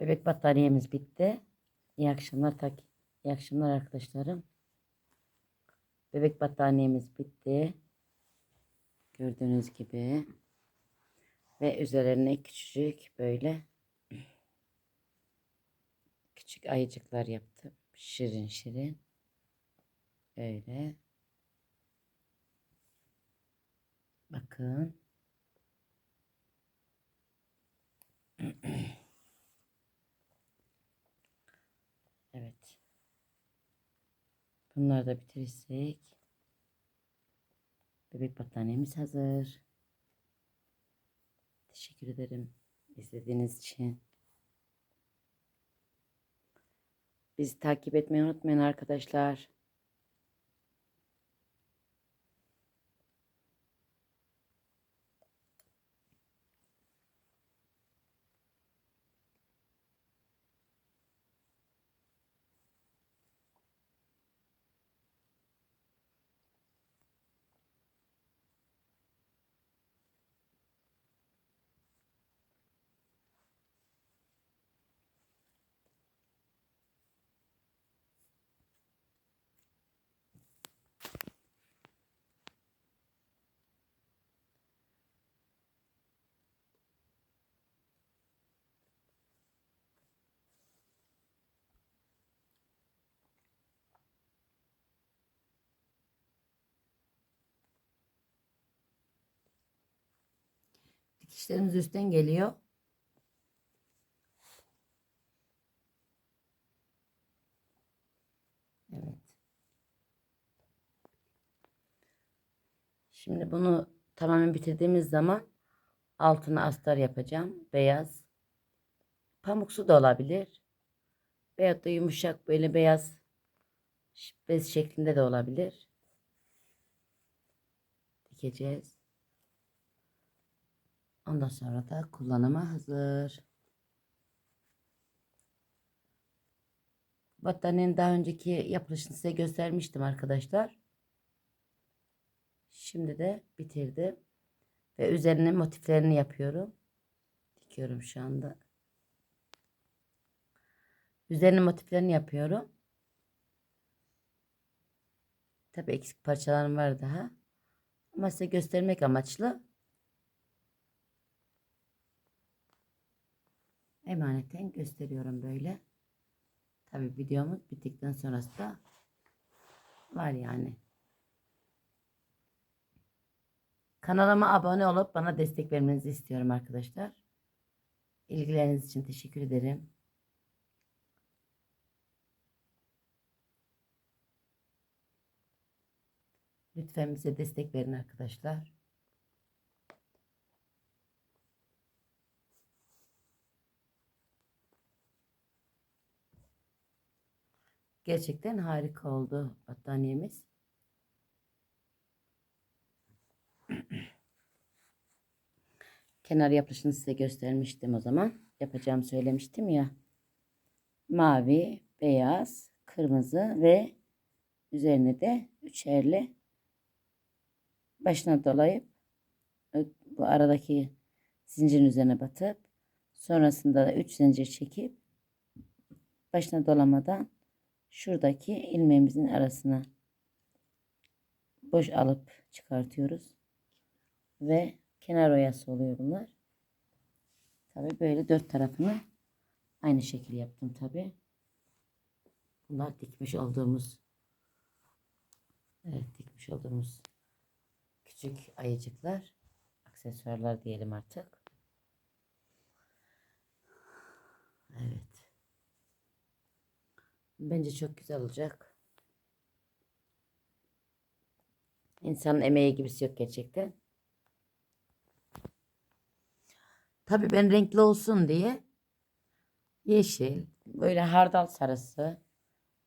Bebek battaniyemiz bitti. İyi akşamlar tak. İyi akşamlar arkadaşlarım. Bebek battaniyemiz bitti. Gördüğünüz gibi. Ve üzerine küçücük böyle küçük ayıcıklar yaptım. Şirin şirin. Öyle. Bakın. Evet. Bunları da bitirirsek bebek battaniyemiz hazır. Teşekkür ederim izlediğiniz için. Bizi takip etmeyi unutmayın arkadaşlar. Dikişlerimiz üstten geliyor. Evet. Şimdi bunu tamamen bitirdiğimiz zaman altına astar yapacağım. Beyaz. Pamuksu da olabilir. Veyahut da yumuşak böyle beyaz bez şeklinde de olabilir. Dikeceğiz. Ondan sonra da kullanıma hazır. Battaniyenin daha önceki yapılışını size göstermiştim arkadaşlar. Şimdi de bitirdim. Ve üzerine motiflerini yapıyorum. Dikiyorum şu anda. Üzerine motiflerini yapıyorum. Tabi eksik parçalarım var daha. Ama size göstermek amaçlı. Emaneten gösteriyorum böyle. Tabi videomuz bittikten sonrası da var yani. Kanalıma abone olup bana destek vermenizi istiyorum arkadaşlar. İlgileriniz için teşekkür ederim. Lütfen bize destek verin arkadaşlar. Gerçekten harika oldu battaniyemiz. Kenar yapışını size göstermiştim o zaman. Yapacağımı söylemiştim ya. Mavi, beyaz, kırmızı ve üzerine de üçerli başına dolayıp bu aradaki zincirin üzerine batıp sonrasında da 3 zincir çekip başına dolamadan şuradaki ilmeğimizin arasına boş alıp çıkartıyoruz. Ve kenar oyası oluyor bunlar. Tabi böyle dört tarafını aynı şekil yaptım tabi. Bunlar dikmiş olduğumuz evet dikmiş olduğumuz küçük ayıcıklar aksesuarlar diyelim artık. Evet. Bence çok güzel olacak. İnsanın emeği gibisi yok gerçekten. Tabii ben renkli olsun diye yeşil, böyle hardal sarısı,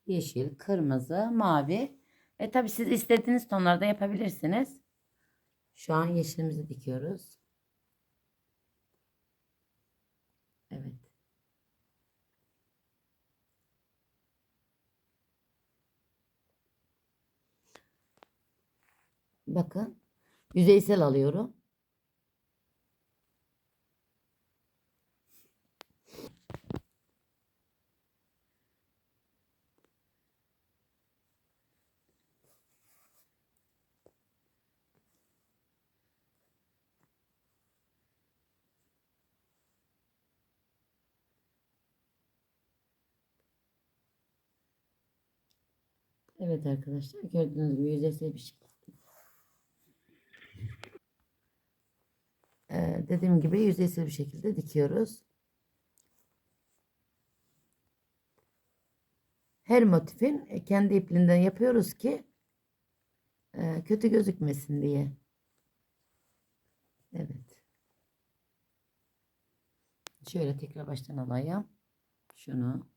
yeşil, kırmızı, mavi ve tabii siz istediğiniz tonlarda yapabilirsiniz. Şu an yeşilimizi dikiyoruz. Bakın. Yüzeysel alıyorum. Evet arkadaşlar gördüğünüz gibi yüzeysel bir şekilde Ee, dediğim gibi yüzeysel bir şekilde dikiyoruz. Her motifin e, kendi ipliğinden yapıyoruz ki e, kötü gözükmesin diye. Evet. Şöyle tekrar baştan alayım. Şunu.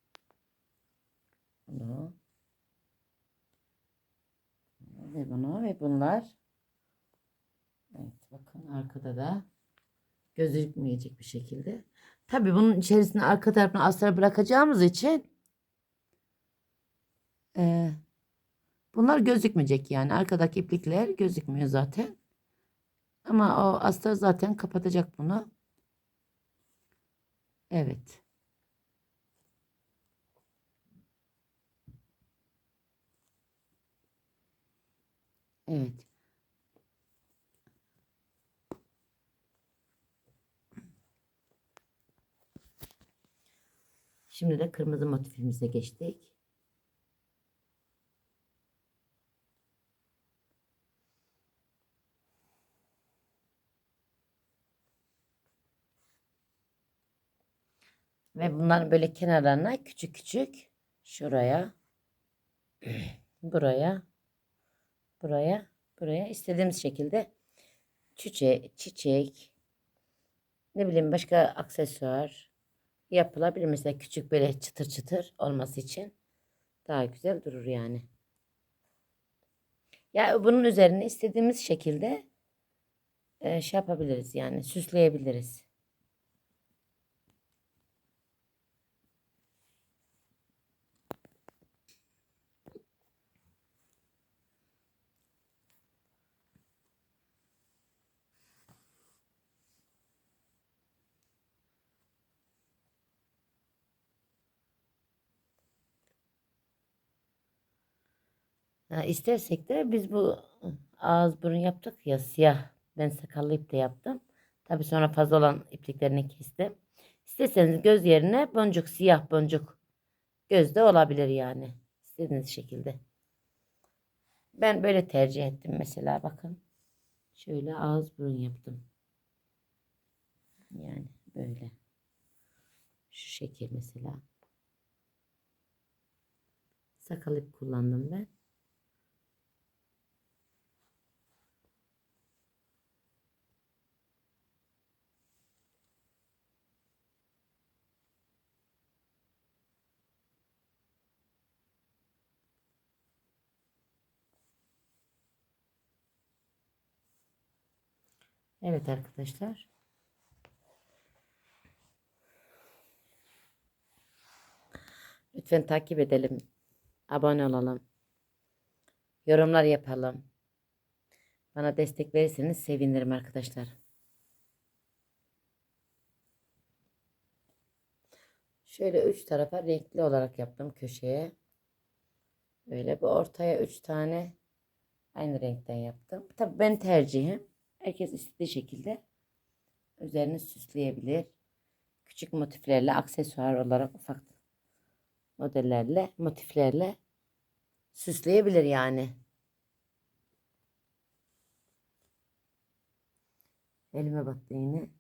Bunu. Ve bunu ve bunlar. Evet bakın arkada da gözükmeyecek bir şekilde. Tabii bunun içerisine arka tarafına astar bırakacağımız için e, bunlar gözükmeyecek yani. Arkadaki iplikler gözükmüyor zaten. Ama o astar zaten kapatacak bunu. Evet. Evet. Şimdi de kırmızı motifimize geçtik. Ve bunların böyle kenarlarına küçük küçük şuraya buraya buraya buraya istediğimiz şekilde çiçek çiçek ne bileyim başka aksesuar yapılabilir. Mesela küçük böyle çıtır çıtır olması için daha güzel durur yani. Ya bunun üzerine istediğimiz şekilde e, şey yapabiliriz yani süsleyebiliriz. Ha, istersek de biz bu ağız burun yaptık ya siyah. Ben sakallı ip de yaptım. Tabi sonra fazla olan ipliklerini kestim. İsterseniz göz yerine boncuk siyah boncuk gözde olabilir yani. İstediğiniz şekilde. Ben böyle tercih ettim mesela bakın. Şöyle ağız burun yaptım. Yani böyle. Şu şekil mesela. Sakal ip kullandım ben. Evet arkadaşlar. Lütfen takip edelim. Abone olalım. Yorumlar yapalım. Bana destek verirseniz sevinirim arkadaşlar. Şöyle üç tarafa renkli olarak yaptım köşeye. Böyle bir ortaya üç tane aynı renkten yaptım. Tabii ben tercihim. Herkes istediği şekilde üzerini süsleyebilir. Küçük motiflerle, aksesuar olarak ufak modellerle, motiflerle süsleyebilir yani. Elime battı yine.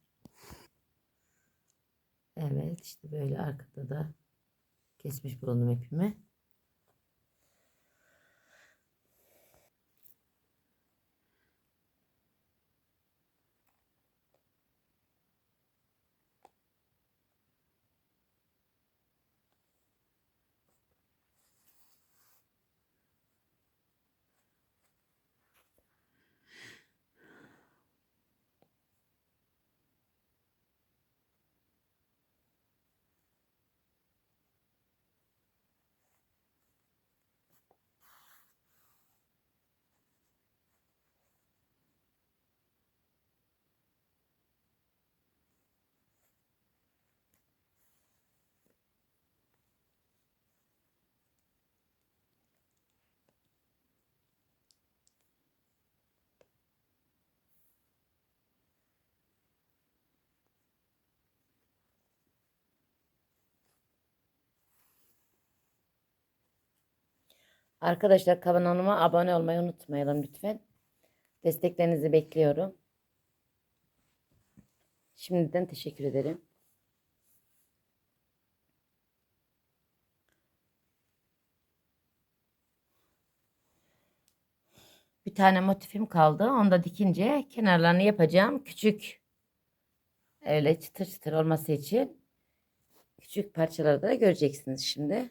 Evet işte böyle arkada da kesmiş bulundum ipimi. Arkadaşlar kanalıma abone olmayı unutmayalım lütfen. Desteklerinizi bekliyorum. Şimdiden teşekkür ederim. Bir tane motifim kaldı. Onu da dikince kenarlarını yapacağım. Küçük öyle çıtır çıtır olması için küçük parçaları da göreceksiniz şimdi.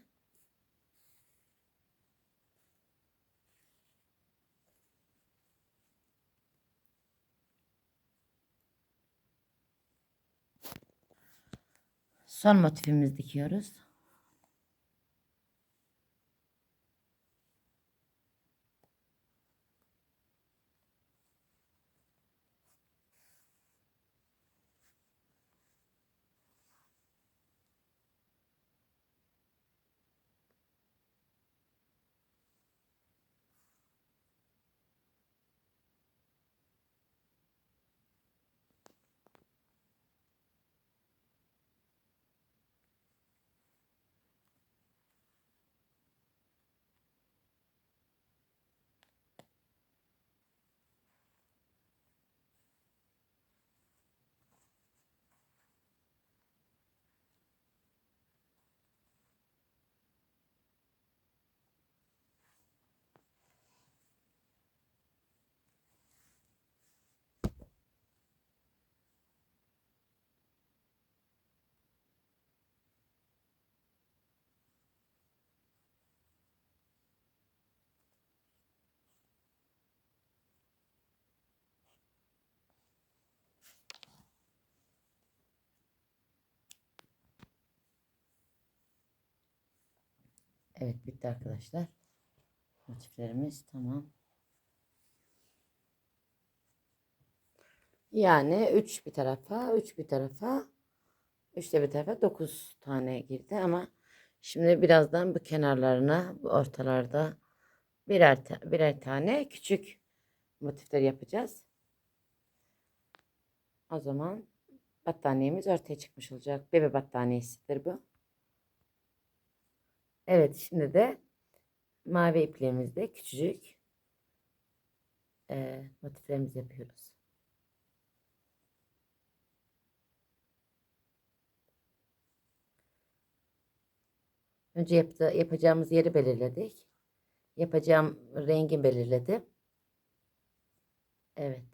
Son motifimizi dikiyoruz. Evet bitti arkadaşlar. Motiflerimiz tamam. Yani 3 bir tarafa, 3 bir tarafa, 3 de bir tarafa 9 tane girdi ama şimdi birazdan bu kenarlarına, bu ortalarda birer, ta- birer tane küçük motifler yapacağız. O zaman battaniyemiz ortaya çıkmış olacak. Bebe battaniyesidir bu. Evet şimdi de mavi ipliğimizde küçücük eee motiflerimizi yapıyoruz. Önce yaptı, yapacağımız yeri belirledik. Yapacağım rengi belirledim. Evet.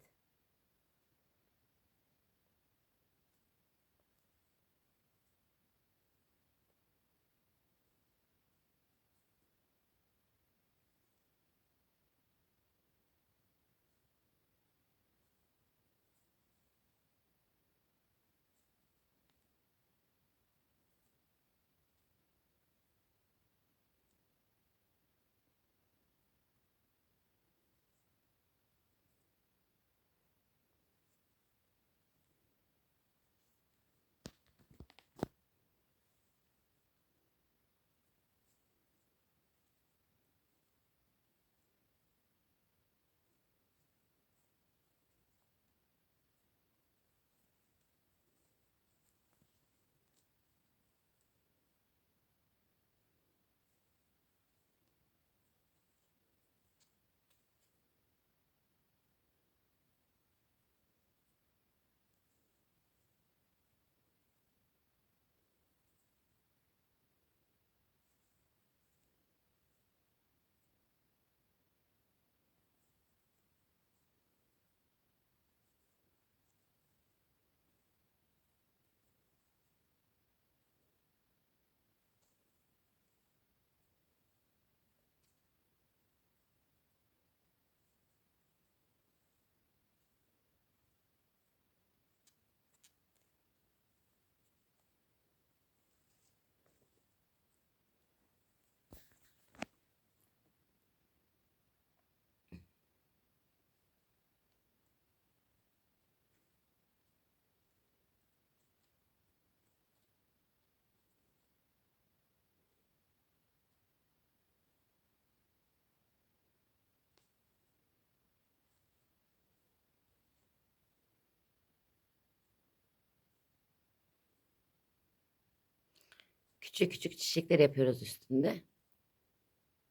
Küçük küçük çiçekler yapıyoruz üstünde.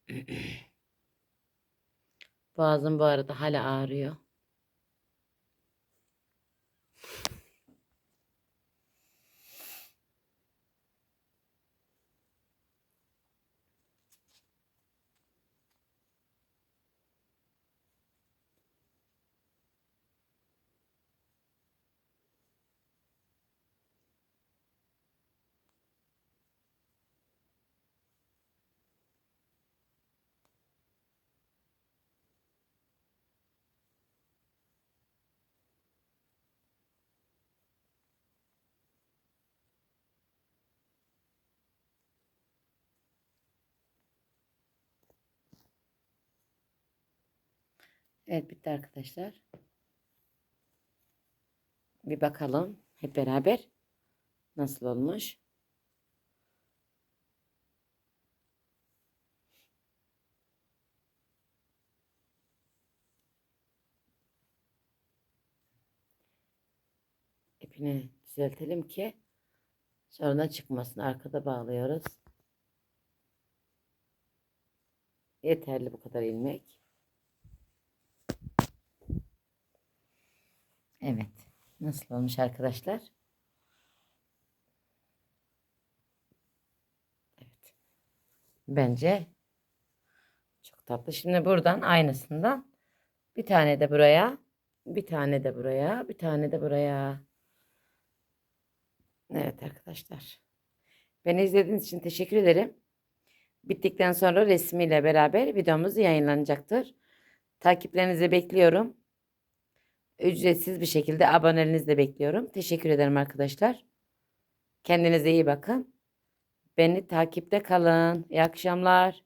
Boğazım bu arada hala ağrıyor. Evet bitti arkadaşlar. Bir bakalım hep beraber nasıl olmuş. İpini düzeltelim ki sonradan çıkmasın. Arkada bağlıyoruz. Yeterli bu kadar ilmek. Evet. Nasıl olmuş arkadaşlar? Evet. Bence çok tatlı. Şimdi buradan aynısından bir tane de buraya, bir tane de buraya, bir tane de buraya. Evet arkadaşlar. Beni izlediğiniz için teşekkür ederim. Bittikten sonra resmiyle beraber videomuz yayınlanacaktır. Takiplerinizi bekliyorum. Ücretsiz bir şekilde aboneliğinizi de bekliyorum. Teşekkür ederim arkadaşlar. Kendinize iyi bakın. Beni takipte kalın. İyi akşamlar.